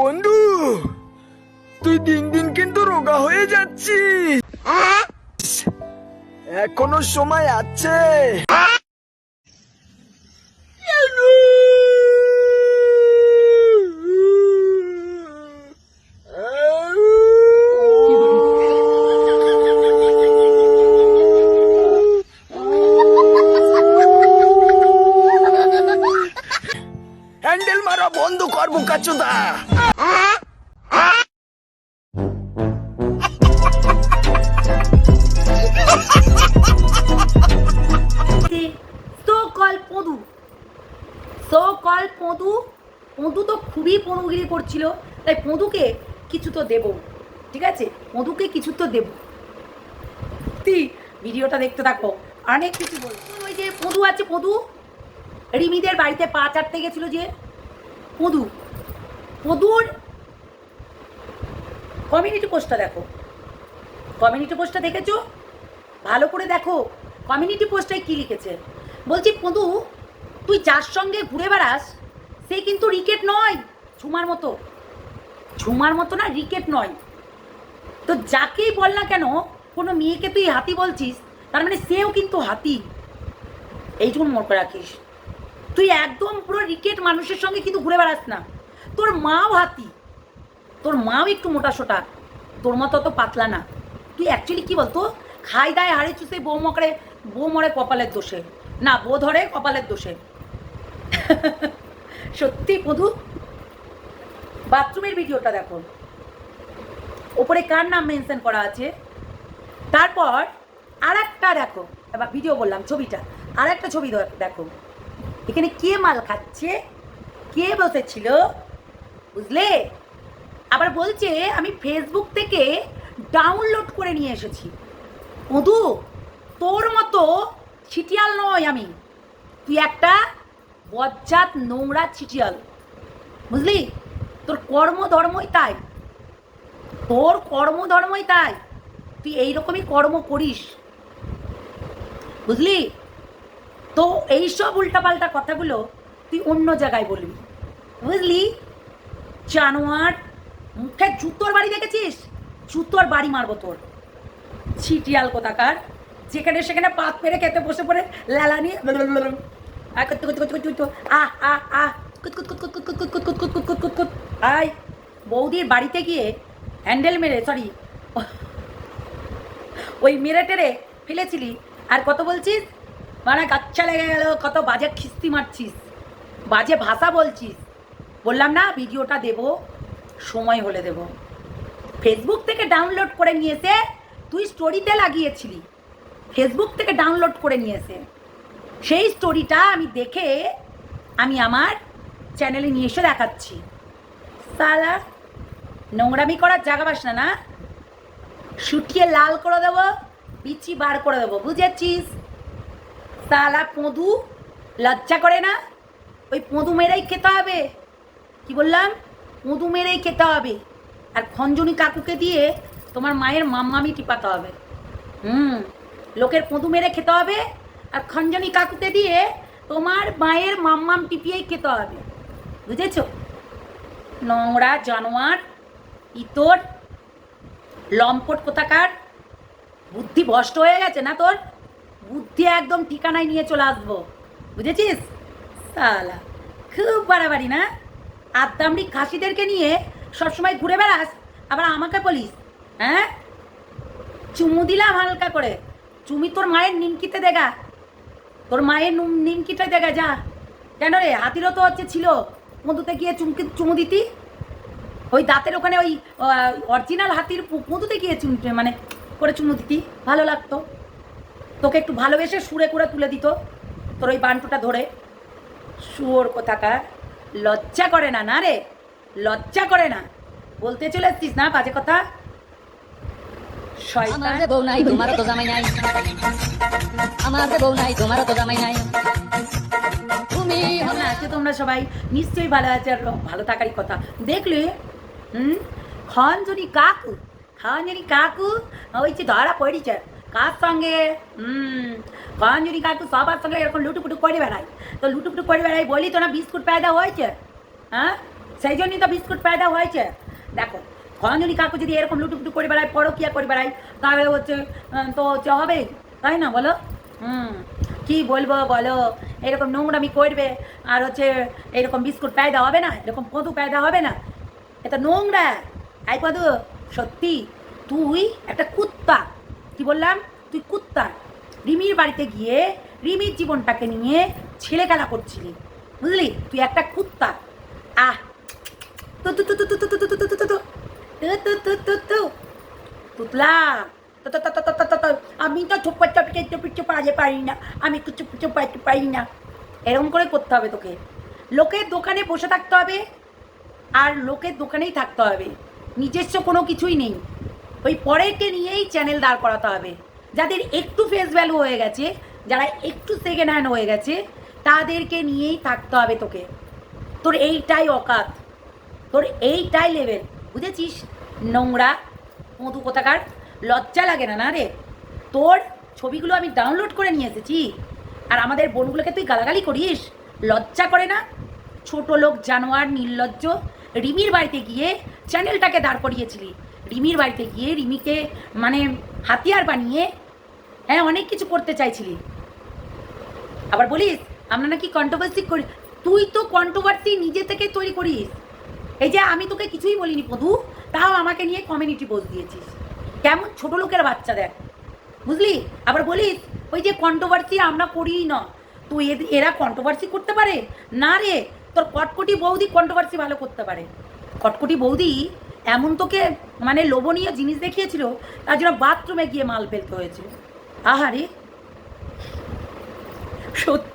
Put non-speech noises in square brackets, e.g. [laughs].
বন্ধু তুই দিন দিন কিন্তু রোগা হয়ে যাচ্ছিস। এখনও সময় আছে। হ্যান্ডেল মারা বন্ধ কর বোকাচোদা পদু পদু তো খুবই পনুগিরি করছিল, তাই পদুকে কিছু তো দেব, ঠিক আছে? পদুকে কিছু তো দেব। তুই ভিডিওটা দেখতে থাকো, অনেক কিছু বল ওই যে পদু আছে, পদু। রিমিদের বাড়িতে পা চাটতে গেছিল যে পদু পদুর? কমিউনিটি পোস্টটা দেখো। কমিউনিটি পোস্টটা দেখেছ? ভালো করে দেখো। কমিউনিটি পোস্টে কি লিখেছে? বলছি, পদু, তুই যার সঙ্গে ঘুরে বেড়াস, সে কিন্তু রিকেট নয়, ঝুমার মতো। ঝুমার মতো না, রিকেট নয়। তো যাকেই বল না কেন, কোনো মেয়েকে তুই হাতি বলছিস, তার মানে সেও কিন্তু হাতি। এইটুকু মনে রাখিস। তুই একদম পুরো রিকেট মানুষের সঙ্গে কিন্তু ঘুরে বেড়াস না। তোর মাও হাতি। তোর মাও একটু মোটা সোটা। তোর মতো অত পাতলা না। তুই অ্যাকচুয়ালি কি বলতো? খাই দায় হাড়ে চুষে বউ মকরে বউ মরে কপালের দোষে। না, বউ ধরে কপালের দোষে। [laughs] সত্যি মধু বাথরুমের ভিডিওটা দেখো। ওপরে কার নাম মেনশন করা আছে? তারপর আর একটা দেখো। এবার ভিডিও বললাম ছবিটা। আর একটা ছবি দেখো। এখানে কে মাল খাচ্ছে? কে বসেছিল বুঝলে? আবার বলছে, আমি ফেসবুক থেকে ডাউনলোড করে নিয়ে এসেছি। মধু, তোর মতো ছিটিয়াল নয় আমি। তুই একটা বজ্জাত নোংরা ছিটিয়াল। বুঝলি? তোর কর্মধর্মই তাই। তোর কর্মধর্মই তাই। তুই এইরকমই কর্ম করিস। বুঝলি? তো এইসব উল্টাপাল্টা কথাগুলো তুই অন্য জায়গায় বলবি বুঝলি জানোয়ার মুখে জুতোর বাড়ি দেখেছিস জুতোর বাড়ি মারবো তোর ছিটিয়াল কোথাকার যেখানে সেখানে পাত পেরে খেতে বসে পড়ে লালা নিয়ে আই বৌদির বাড়িতে গিয়ে হ্যান্ডেল মেরে সরি ওই মেরে টেরে ফেলেছিলি আর কত বলছিস মানে গাচ্ছা লেগে গেল, কত বাজে খিস্তি মারছিস, বাজে ভাষা বলছিস। বললাম, না, ভিডিওটা দেব, সময় হলে দেব। ফেসবুক থেকে ডাউনলোড করে নিয়েছে তুই স্টোরিতে লাগিয়েছিলি। ফেসবুক থেকে ডাউনলোড করে নিয়েছে সেই স্টোরিটা আমি দেখে আমি আমার চ্যানেলে নিয়ে এসে দেখাচ্ছি। সালা, নোংরামি করার জায়গা পাস না না? শুকিয়ে লাল করে দেবো, বিচি বার করে দেবো, বুঝেছিস? সালা পদু, লজ্জা করে না? ওই পদু মেরেই খেতে হবে। কি বললাম? পদু মেরেই খেতে হবে। আর খঞ্জনি কাকুকে দিয়ে তোমার মায়ের মাম্মামি টিপাতে হবে। হুম, লোকের পদু মেরে খেতে হবে আর খঞ্জনি কাকুকে দিয়ে তোমার মায়ের মাম্মাম টিপিয়েই খেতে হবে। বুঝেছ? নোংরা জানোয়ার, ইতর, লম্পট কোথাকার? বুদ্ধি ভষ্ট হয়ে গেছে না তোর? বুদ্ধি একদম ঠিকানায় নিয়ে চলে আসব। বুঝেছিস? সালা, খুব বাড়াবাড়ি না? আদ্দামড়ি খাসিদেরকে নিয়ে সবসময় ঘুরে বেড়াস, আবার আমাকে বলিস হ্যাঁ? চুমু দিলাম হালকা করে। চুমি তোর মায়ের নিমকিতে দেখা তোর মায়ের নুম- নিমকিটা দেখা যা। কেন রে? হাতিরও তো হচ্ছে ছিল। মধুতে গিয়ে চুমকি, চুমু দিতি? ওই দাঁতের ওখানে ওই অরিজিনাল হাতির মধুতে গিয়ে চুম মানে করে চুমু দিতি? ভালো লাগতো। তোকে একটু ভালোবেসে সুরে করে তুলে দিত। তোর ওই বান্টুটা ধরে। শুয়োর কোথাকার? লজ্জা করে না না রে? লজ্জা করে না। বলতে চলে আসছিস না বাজে কথা? আমার যে বউ নাই তোমারও তো জামাই নাই। আমার যে বউ নাই তোমারও তো জামাই নাই। তুমি কেমন আছো তোমরা সবাই? নিশ্চয়ই ভালো আছে আর ভালো থাকারই কথা। দেখলে হুম? খঞ্জনি কাকু খঞ্জনি কাকু ওই যে ধরা পড়েছে। কার সঙ্গে? হুম খঞ্জনি কাকু সবার সঙ্গে এরকম লুটুপুটু করে বেড়ায়। তো লুটুপুটু করে বেড়াই বলি তো না বিস্কুট পায়দা হয়েছে? হ্যাঁ? সেই জন্যই তো বিস্কুট পায়দা হয়েছে। দেখো খঞ্জনি কাকু যদি এরকম লুটুপুটু করে বেড়ায়, পরকিয়া করে বেড়ায়, তাহলে হচ্ছে তো হচ্ছে হবে, তাই না বলো? হুম, কি বলব বলো? এরকম নোংরামি করবে, আর হচ্ছে এরকম বিস্কুট পায়দা হবে না, এরকম পদু পায়দা হবে না। এটা নোংরা। আই পদু, সত্যি, তুই একটা কুত্তা। কি বললাম তুই কুত্তা রিমির বাড়িতে গিয়ে রিমির জীবনটাকে নিয়ে ছেলে খেলা করছিলি বুঝলি তুই একটা কুত্তা আহ তু আমি তো চুপ চপকে চুপ চুপ আজে পারি না আমি একটু চুপ চুপ পারি না এরকম করে করতে হবে তোকে লোকের দোকানে বসে থাকতে হবে আর লোকের দোকানেই থাকতে হবে নিজস্ব কোনো কিছুই নেই ওই পরেরকে নিয়েই চ্যানেল দাঁড় করাতে হবে। যাদের একটু ফেস ভ্যালু হয়ে গেছে, যারা একটু সেকেন্ড হ্যান্ড হয়ে গেছে, তাদেরকে নিয়েই থাকতে হবে তোকে। তোর এইটাই অকাত। তোর এইটাই লেভেল বুঝেছিস? নোংরা, মধু কোথাকার? লজ্জা লাগে না না রে? তোর ছবিগুলো আমি ডাউনলোড করে নিয়ে এসেছি। আর আমাদের বোনগুলোকে তুই গালাগালি করিস? লজ্জা করে না? ছোট লোক, জানোয়ার, নির্লজ্জ, রিমির বাড়িতে গিয়ে চ্যানেলটাকে দাঁড় করিয়েছিলি। রিমির বাড়িতে গিয়ে রিমিকে মানে হাতিয়ার বানিয়ে হ্যাঁ অনেক কিছু করতে চাইছিলি। আবার বলিস, আমরা নাকি কন্ট্রোভার্সি করি। তুই তো কন্ট্রোভার্সি নিজে থেকে তৈরি করিস। এই যে আমি তোকে কিছুই বলিনি পদু তাও আমাকে নিয়ে কমিউনিটি পোস্ট দিয়েছিস। কেমন, ছোট লোকের বাচ্চা দেখ। বুঝলি? আবার বলিস, ওই যে কন্ট্রোভার্সি আমরা করিই না। তো এদ- এরা কন্ট্রোভার্সি করতে পারে? না রে, তোর কটকটি বৌদি কন্ট্রোভার্সি ভালো করতে পারে। কটকটি বৌদি এমন তোকে মানে লোভনীয় জিনিস দেখিয়েছিল, তার জন্য বাথরুমে গিয়ে মাল ফেলতে হয়েছে। আহারে। সত্যি।